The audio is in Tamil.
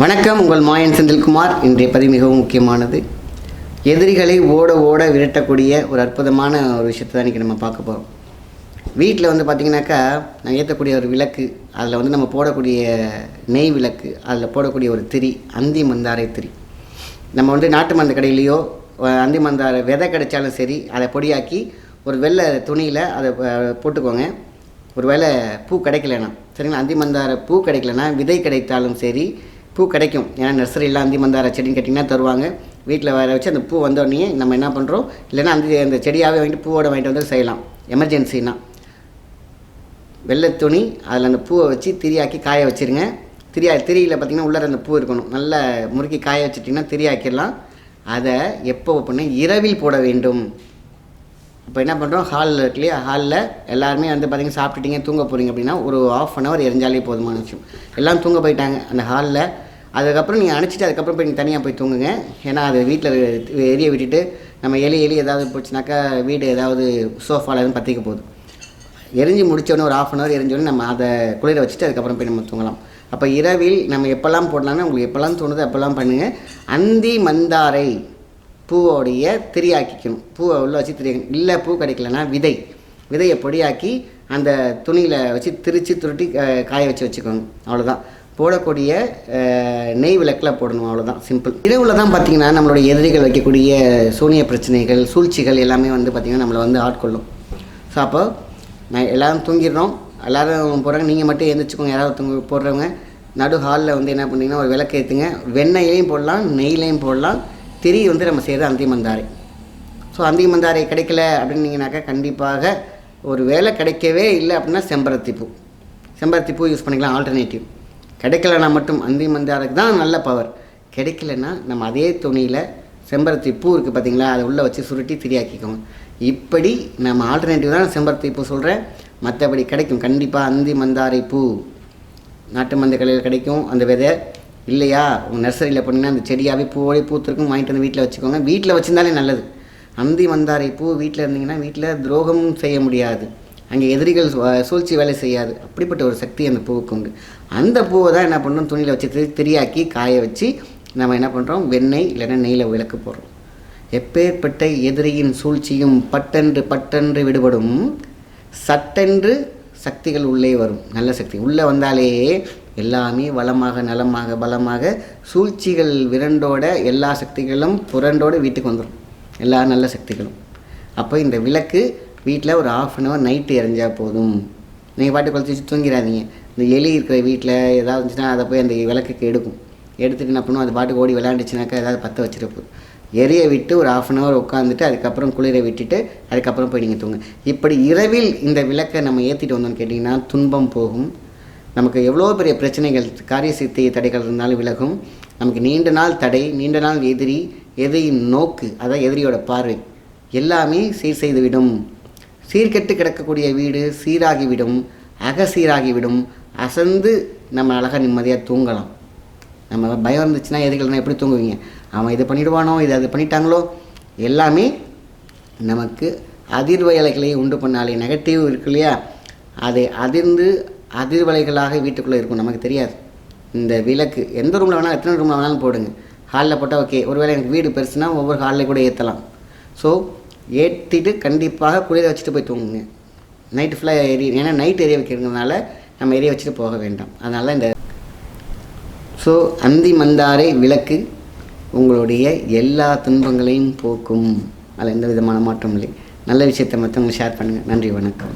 வணக்கம் உங்கள் மாயன் செந்தில்குமார். இன்றைய பதிவு மிகவும் முக்கியமானது. எதிரிகளை ஓட ஓட விரட்டக்கூடிய ஒரு அற்புதமான ஒரு விஷயத்தை தான் இன்றைக்கி நம்ம பார்க்க போகிறோம் வீட்டில் வந்து பார்த்திங்கனாக்கா நான் ஏற்றக்கூடிய ஒரு விளக்கு அதில் வந்து நம்ம போடக்கூடிய நெய் விளக்கு அதில் போடக்கூடிய ஒரு திரி அந்தி மந்தாரை திரி. நம்ம வந்து நாட்டு மருந்து கடையிலையோ அந்தி மந்தாரை விதை கிடைச்சாலும் சரி அதை பொடியாக்கி ஒரு வெள்ளை துணியில் அதை போட்டுக்கோங்க போட்டுக்கோங்க. ஒருவேளை பூ கிடைக்கலனா சரிங்களா? அந்தி மந்தார பூ கிடைக்கலனா விதை கிடைத்தாலும் சரி பூ கிடைக்கும். ஏன்னா நர்சரியில் அந்தி மந்தார செடின்னு கேட்டிங்கன்னா தருவாங்க. வீட்டில் வர வச்சு அந்த பூ வந்தோடனே நம்ம என்ன பண்ணுறோம் இல்லைன்னா அந்த அந்த செடியாகவே வாங்கிட்டு பூவோட வாங்கிட்டு வந்து செய்யலாம். எமர்ஜென்சினா வெள்ளை துணி அதில் அந்த பூவை வச்சு திரியாக்கி காய வச்சிருங்க. திரியா திரியில் பார்த்தீங்கன்னா உள்ளே அந்த பூ இருக்கணும். நல்லா முறுக்கி காய வச்சிட்டிங்கன்னா திரியாக்கிடலாம். அதை எப்போ பண்ண? இரவில் போட வேண்டும். இப்போ என்ன பண்ணுறோம் ஹாலில் இருக்கு இல்லையா? ஹாலில் எல்லாருமே வந்து பார்த்தீங்கன்னா சாப்பிட்டுட்டீங்க தூங்க போகிறீங்க அப்படின்னா ஒரு ஆஃப் அன் ஹவர் எரிஞ்சாலே போதுமான விஷயம். எல்லாம் தூங்க போயிட்டாங்க. அந்த ஹாலில் அதுக்கப்புறம் நீங்கள் அணைச்சிட்டு அதுக்கப்புறம் போய் நீங்கள் தனியாக போய் தூங்குங்க. ஏன்னா அது வீட்டில் எரிய விட்டுட்டு நம்ம எலி எலி ஏதாவது போச்சுனாக்கா வீடு ஏதாவது சோஃபாவில் எதுவும் பற்றிக்க போகுது. எரிஞ்சு முடித்தோடனே ஒரு ஆஃப் அன் ஹவர் எரிஞ்சோடனே நம்ம அதை குளிர வச்சுட்டு அதுக்கப்புறம் போய் நம்ம தூங்கலாம். அப்போ இரவில் நம்ம எப்போல்லாம் போடலாம்னா உங்களுக்கு எப்போல்லாம் தோணுதோ அப்போல்லாம் பண்ணுங்கள் அந்தி மந்தாரை பூவோடைய திரியாக்கிக்கணும் பூவை உள்ளே வச்சு திரியாக்கணும் இல்லை பூ கிடைக்கலன்னா விதை. விதையை பொடியாக்கி அந்த துணியில் வச்சு திரித்து துருட்டி காய வச்சு வச்சுக்கோங்க. அவ்வளோதான் போடக்கூடிய நெய் விளக்கில் போடணும் அவ்வளோதான் சிம்பிள் இரவில் தான் பார்த்தீங்கன்னா நம்மளுடைய எதிரிகள் வைக்கக்கூடிய சூனிய பிரச்சனைகள் சூழ்ச்சிகள் எல்லாமே வந்து பார்த்திங்கன்னா நம்மளை வந்து ஆட்கொள்ளும் ஸோ அப்போ நான் எல்லோரும் தூங்கிடுறோம் எல்லோரும் போகிறாங்க நீங்கள் மட்டும் எழுந்திரிச்சிக்கோங்க யாராவது தூங்க போடுறவங்க நடு ஹாலில் வந்து என்ன பண்ணீங்கன்னா ஒரு விளக்கு ஏற்றுங்க வெண்ணெயிலையும் போடலாம் நெய்லையும் போடலாம். திரி வந்து நம்ம செய்கிறது அந்திமந்தாரை ஸோ அந்திமந்தாரை கிடைக்கல அப்படின்னீங்கனாக்கா கண்டிப்பாக ஒரு வேலை கிடைக்கவே இல்லை அப்படின்னா செம்பருத்தி பூ செம்பருத்தி பூ யூஸ் பண்ணிக்கலாம் ஆல்டர்னேட்டிவ் கிடைக்கலனா மட்டும் அந்தி மந்தாருக்கு தான் நல்ல பவர் கிடைக்கலனா நம்ம அதே துணியில் செம்பருத்தி பூ இருக்குது பார்த்தீங்களா அதை உள்ளே வச்சு சுருட்டி திரியாக்கிக்கோங்க. இப்படி நம்ம ஆல்டர்னேட்டிவ் தான் செம்பருத்தி பூ சொல்கிறேன் மற்றபடி கிடைக்கும். கண்டிப்பாக அந்தி மந்தாரை பூ. நாட்டு மந்த கலையில் கிடைக்கும். அந்த விதை இல்லையா? உங்கள் நர்சரியில் போனீங்கன்னா அந்த செடியாகவே பூவோடய பூத்திருக்கும். வாங்கிட்டு வந்து வீட்டில் வச்சுக்கோங்க. வீட்டில் வச்சிருந்தாலே நல்லது. அந்தி மந்தாரை பூ வீட்டில் இருந்தீங்கன்னா வீட்டில் துரோகமும் செய்ய முடியாது. அங்கே எதிரிகள் சு- சூழ்ச்சி வேலை செய்யாது. அப்படிப்பட்ட ஒரு சக்தி அந்த பூவுக்கு உண்டு. அந்த பூவை தான் என்ன பண்ணணும்? துணியில் வச்சு திரியாக்கி காய வச்சு நம்ம என்ன பண்ணுறோம் வெண்ணெய் இல்லைன்னா நெய்யில் விளக்கு போடுறோம். எப்பேற்பட்ட எதிரியின் சூழ்ச்சியும் பட்டென்று பட்டென்று விடுபடும் சட்டென்று சக்திகள் உள்ளே வரும். நல்ல சக்தி. உள்ளே வந்தாலே எல்லாமே வளமாக நலமாக பலமாக சூழ்ச்சிகள் விரண்டோட எல்லா சக்திகளும் புரண்டோடு வீட்டுக்கு வந்துடும் எல்லா நல்ல சக்திகளும். அப்போ இந்த விளக்கு வீட்டில் ஒரு ஆஃப் அன் ஹவர் நைட்டு எரிஞ்சால் போதும். நீங்கள் பாட்டு குளிச்சு தூங்கிடாதீங்க. இந்த எலி இருக்கிற வீட்டில் ஏதாவது இருந்துச்சுன்னா அதை போய் அந்த விளக்குக்கு எடுக்கும். எடுத்துட்டு என்ன பண்ணும் அது பாட்டுக்கு ஓடி விளையாண்டுச்சுனாக்கா ஏதாவது பற்ற வச்சுட்டு எரிய விட்டு ஒரு ஆஃப் அன் ஹவர் உட்காந்துட்டு அதுக்கப்புறம் குளிரை விட்டுட்டு அதுக்கப்புறம் போய் நீங்கள் தூங்க. இப்படி இரவில் இந்த விளக்கை நம்ம ஏற்றிட்டு வந்தோம்னு கேட்டிங்கன்னா துன்பம் போகும். நமக்கு எவ்வளோ பெரிய பிரச்சனைகள் காரிய சித்தி தடைகள் இருந்தாலும் விலகும். நமக்கு நீண்ட நாள் தடை நீண்ட நாள் எதிரி எதையின் நோக்கு அதான் எதிரியோட பார்வை. எல்லாமே சீர் செய்துவிடும். சீர்கெட்டு கிடக்கக்கூடிய வீடு சீராகிவிடும். அகசீராகிவிடும். அசந்து நம்ம அழகாக நிம்மதியாக தூங்கலாம். நம்ம பயம் இருந்துச்சுன்னா எதுக்கெல்லாம் எப்படி தூங்குவீங்க? அவன் இது பண்ணிடுவானோ இது அது பண்ணிட்டாங்களோ? எல்லாமே நமக்கு அதிர்வலைகளை உண்டு பண்ணாலே நெகட்டிவ் இருக்கு இல்லையா? அதை அதிர்ந்து அதிர்வலைகளாக வீட்டுக்குள்ளே இருக்கும் நமக்கு தெரியாது. இந்த விளக்கு எந்த ரூமில் வேணாலும் எத்தனை ரூமில் வேணாலும் போடுங்க. ஹாலில் போட்டால் ஓகே ஒருவேளை எனக்கு வீடு பெருசுனா ஒவ்வொரு ஹாலில் கூட ஏற்றலாம் ஸோ ஏற்றிட்டு கண்டிப்பாக குளிர வச்சுட்டு போய் தூங்குங்க. நைட்டு ஃபுல்லாக ஏறி ஏன்னா நைட் எரிய வைக்கிறதுனால நம்ம எரிய வச்சுட்டு போக வேண்டாம். அதனால் இந்த ஸோ அந்தி மந்தாரை விளக்கு உங்களுடைய எல்லா துன்பங்களையும் போக்கும். அதில் எந்த விதமான மாற்றம் இல்லை. நல்ல விஷயத்தை மற்றவங்க ஷேர் பண்ணுங்கள் நன்றி வணக்கம்.